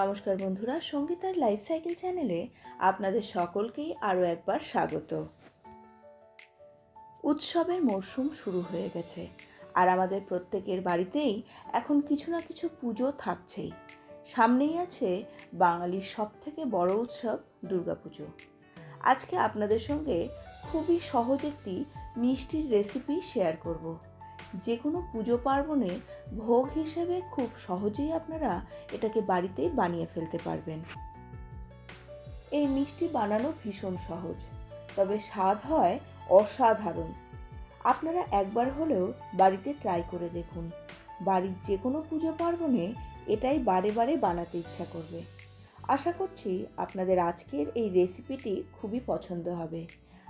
নমস্কার বন্ধুরা, সঙ্গীতার life cycle চ্যানেলে আপনাদের সকলকেই আরও একবার স্বাগত। উৎসবের মরশুম শুরু হয়ে গেছে, আর আমাদের প্রত্যেকের বাড়িতেই এখন কিছু না কিছু পুজো থাকছেই। সামনেই আছে বাঙালির সব থেকে বড় উৎসব দুর্গাপুজো। আজকে আপনাদের সঙ্গে খুবই সহজ একটি মিষ্টির রেসিপি শেয়ার করব। যে কোনো পুজো পার্বণে ভোগ হিসেবে খুব সহজেই আপনারা এটাকে বাড়িতেই বানিয়ে ফেলতে পারবেন। এই মিষ্টি বানানো ভীষণ সহজ, তবে স্বাদ হয় অসাধারণ। আপনারা একবার হলেও বাড়িতে ট্রাই করে দেখুন। বাড়ির যে কোনো পুজো পার্বণে এটাই বারে বারে বানাতে ইচ্ছা করবে। আশা করছি আপনাদের আজকের এই রেসিপিটি খুবই পছন্দ হবে।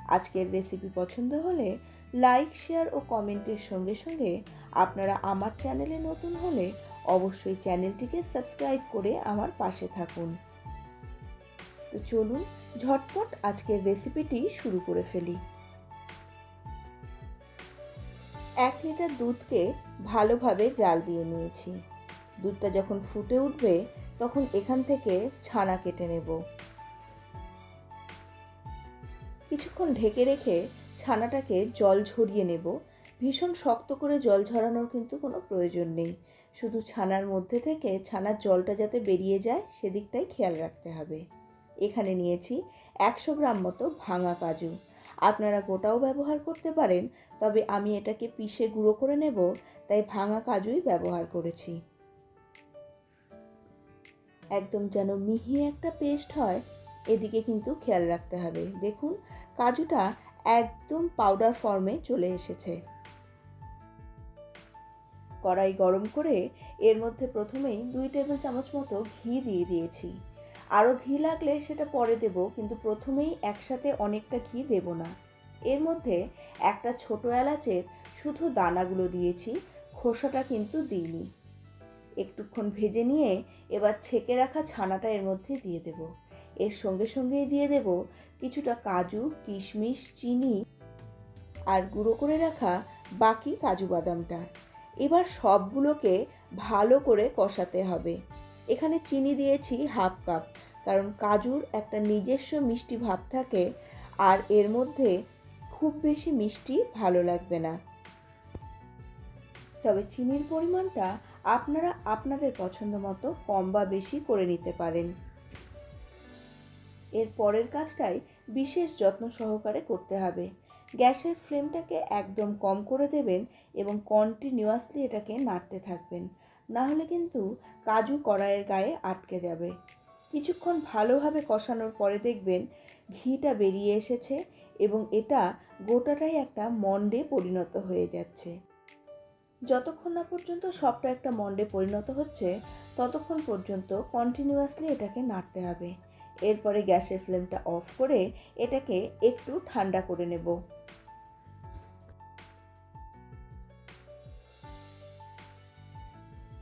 আজকের রেসিপি পছন্দ হলে লাইক, শেয়ার ও কমেন্টের সঙ্গে সঙ্গে আপনারা আমার চ্যানেলে নতুন হলে অবশ্যই চ্যানেলটিকে সাবস্ক্রাইব করে আমার পাশে থাকুন। তো চলুন, ঝটপট আজকের রেসিপিটি শুরু করে ফেলি। এক লিটার দুধকে ভালোভাবে জাল দিয়ে নিয়েছি। দুধটা যখন ফুটে উঠবে, তখন এখান থেকে ছানা কেটে নেব। কিছুক্ষণ ঢেকে রেখে ছানাটাকে জল ঝরিয়ে নেব। ভীষণ শক্ত করে জল ঝরানোর কিন্তু কোনো প্রয়োজন নেই। শুধু ছানার মধ্যে থেকে ছানার জলটা যাতে বেরিয়ে যায়, সেদিকটাই খেয়াল রাখতে হবে। এখানে নিয়েছি একশো গ্রাম মতো ভাঙা কাজু। আপনারা গোটাও ব্যবহার করতে পারেন, তবে আমি এটাকে পিষে গুঁড়ো করে নেব, তাই ভাঙা কাজুই ব্যবহার করেছি। একদম যেন মিহি একটা পেস্ট হয়, এদিকে কিন্তু খেয়াল রাখতে হবে। দেখুন, কাজুটা একদম পাউডার ফর্মে চলে এসেছে। কড়াই গরম করে এর মধ্যে প্রথমেই দুই টেবিল চামচ মতো ঘি দিয়ে দিয়েছি। আরও ঘি লাগলে সেটা পরে দেব, কিন্তু প্রথমেই একসাথে অনেকটা ঘি দেব না। এর মধ্যে একটা ছোট এলাচের শুধু দানাগুলো দিয়েছি, খোসাটা কিন্তু দিইনি। একটুক্ষণ ভেজে নিয়ে এবার ছেঁকে রাখা ছানাটা এর মধ্যে দিয়ে দেব। এর সঙ্গে সঙ্গেই দিয়ে দেব কিছুটা কাজু, কিশমিশ, চিনি আর গুঁড়ো করে রাখা বাকি কাজু বাদামটা। এবার সবগুলোকে ভালো করে কষাতে হবে। এখানে চিনি দিয়েছি হাফ কাপ, কারণ কাজুর একটা নিজস্ব মিষ্টি ভাব থাকে আর এর মধ্যে খুব বেশি মিষ্টি ভালো লাগবে না। তবে চিনির পরিমাণটা আপনারা আপনাদের পছন্দ মতো কম বা বেশি করে নিতে পারেন। এর পরের কাজটাই বিশেষ যত্ন সহকারে করতে হবে। গ্যাসের ফ্লেমটাকে একদম কম করে দেবেন এবং কন্টিনিউয়াসলি এটাকে নাড়তে থাকবেন। না হলে কিন্তু কাজু কড়াইয়ের গায়ে আটকে যাবে। কিছুক্ষণ ভালোভাবে কষানোর পরে দেখবেন ঘিটা বেরিয়ে এসেছে এবং এটা গোটাটাই একটা মন্ডে পরিণত হয়ে যাচ্ছে। যতক্ষণ না পর্যন্ত সবটা একটা মন্ডে পরিণত হচ্ছে, ততক্ষণ পর্যন্ত কন্টিনিউয়াসলি এটাকে নাড়তে হবে। এরপরে গ্যাসের ফ্লেমটা অফ করে এটাকে একটু ঠান্ডা করে নেব।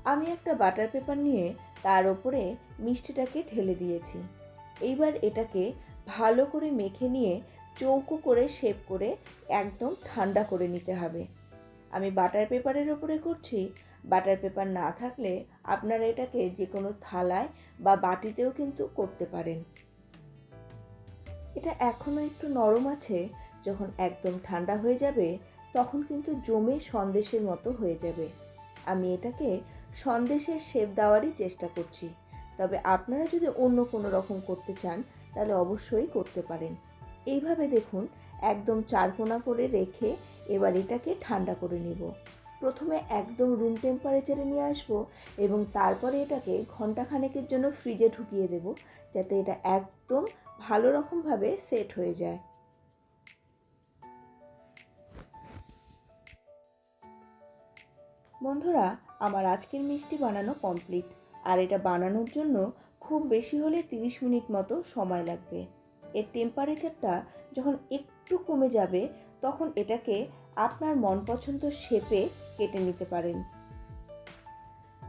আমি একটা বাটার পেপার নিয়ে তার ওপরে মিষ্টিটাকে ঢেলে দিয়েছি। এইবার এটাকে ভালো করে মেখে নিয়ে চৌকো করে শেপ করে একদম ঠান্ডা করে নিতে হবে। আমি বাটার পেপারের ওপরে করছি বাটার পেপার না থাকলে আপনারা এটাকে যে কোনো থালায় বা বাটিতেও কিন্তু করতে পারেন। এটা এখনও একটু নরম আছে, যখন একদম ঠান্ডা হয়ে যাবে, তখন কিন্তু জমে সন্দেশের মতো হয়ে যাবে। আমি এটাকে সন্দেশের শেপ দেওয়ারই চেষ্টা করছি। তবে আপনারা যদি অন্য কোনো রকম করতে চান, তাহলে অবশ্যই করতে পারেন। এইভাবে দেখুন, একদম চারকোনা করে রেখে এবার এটাকে ঠান্ডা করে নেব। প্রথমে একদম রুম টেম্পারেচারে নিয়ে আসব এবং তারপরে এটাকে ঘন্টাখানেকের জন্য ফ্রিজে ঢুকিয়ে দেব, যাতে এটা একদম ভালো রকমভাবে সেট হয়ে যায়। বন্ধুরা, আমার আজকের মিষ্টি বানানো কমপ্লিট আর এটা বানানোর জন্য খুব বেশি হলে 30 মিনিট মতো সময় লাগবে। এর টেম্পারেচারটা যখন একটু কমে যাবে, তখন এটাকে আপনার মন পছন্দ শেপে কেটে নিতে পারেন।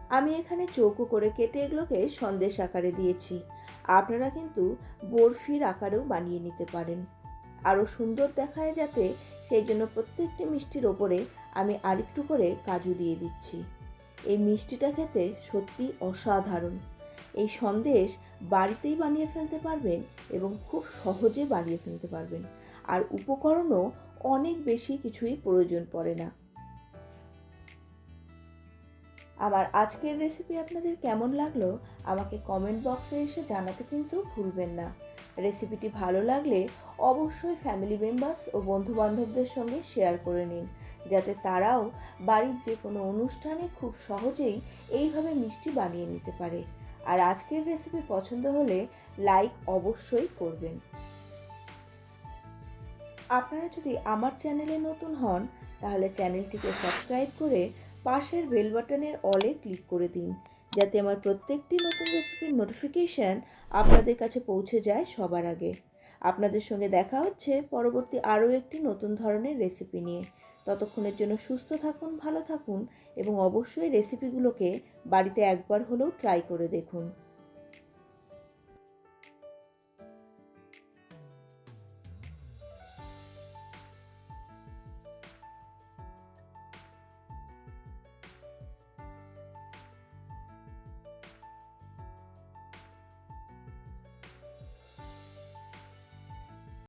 আমি এখানে চৌকো করে কেটে এগুলোকে সন্দেশ আকারে দিয়েছি। আপনারা কিন্তু বরফির আকারেও বানিয়ে নিতে পারেন। আরও সুন্দর দেখায় যাতে সেই জন্য প্রত্যেকটি মিষ্টির ওপরে আমি আরেকটু করে কাজু দিয়ে দিচ্ছি। এই মিষ্টিটা খেতে সত্যি অসাধারণ। এই সন্দেশ বাড়িতেই বানিয়ে ফেলতে পারবেন এবং খুব সহজে বানিয়ে ফেলতে পারবেন। আর উপকরণও অনেক বেশি কিছুই প্রয়োজন পড়ে না। আমার আজকের রেসিপি আপনাদের কেমন লাগল? আমাকে কমেন্ট বক্সে এসে জানাতে কিন্তু ভুলবেন না। রেসিপিটি ভালো লাগলে অবশ্যই ফ্যামিলি মেম্বার্স ও বন্ধুবান্ধবদের সঙ্গে শেয়ার করে নিন, যাতে তারাও বাড়ির যে কোনো অনুষ্ঠানে খুব সহজেই এইভাবে মিষ্টি বানিয়ে নিতে পারে। আর আজকের রেসিপি পছন্দ হলে লাইক অবশ্যই করবেন। আপনারা যদি আমার চ্যানেলে নতুন হন, তাহলে চ্যানেলটিকে সাবস্ক্রাইব করে পাশের বেল বাটনের অলে ক্লিক করে দিন, যাতে আমার প্রত্যেকটি নতুন রেসিপির নোটিফিকেশান আপনাদের কাছে পৌঁছে যায় সবার আগে। আপনাদের সঙ্গে দেখা হচ্ছে পরবর্তী আরও একটি নতুন ধরনের রেসিপি নিয়ে। ততক্ষণের জন্য সুস্থ থাকুন, ভালো থাকুন এবং অবশ্যই রেসিপিগুলোকে বাড়িতে একবার হলেও ট্রাই করে দেখুন।